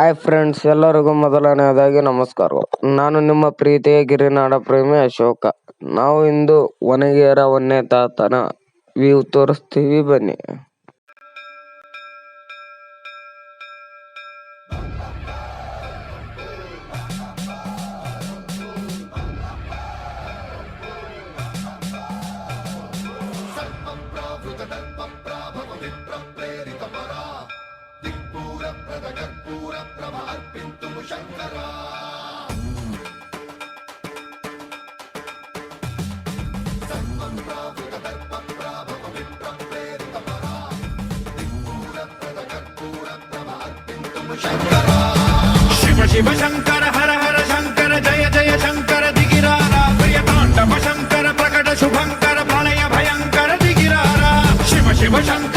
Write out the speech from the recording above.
Hi friends ಎಲ್ಲರಿಗೂ ಮೊದಲನೆಯದಾಗಿ ನಮಸ್ಕಾರಗಳು ನಾನು ನಿಮ್ಮ ಪ್ರೀತಿಯ ಗಿರಿನಾಡ ಪ್ರೇಮಿ ಅಶೋಕ. ನಾವು ಇಂದು ಒಣಗೇರ ಒನ್ನೆ ತಾತನ ವ್ಯೂ ತೋರಿಸ್ತೀವಿ ಬನ್ನಿ. శంకరా. సర్వం ప్రాపుత దర్ప ప్రాభవ విప్ర ప్రేరిత పరా దిక్పూర ప్రద కర్పూర ప్రభ అర్పింతుము శంకరా శివ శివ శంకర హర హర శంకర జయ జయ శంకర దిగిరార. ప్రియ తాండవ శంకర ప్రకట శుభంకర ప్రళయ భయంకర దిగిరార. శివ శివ శంకర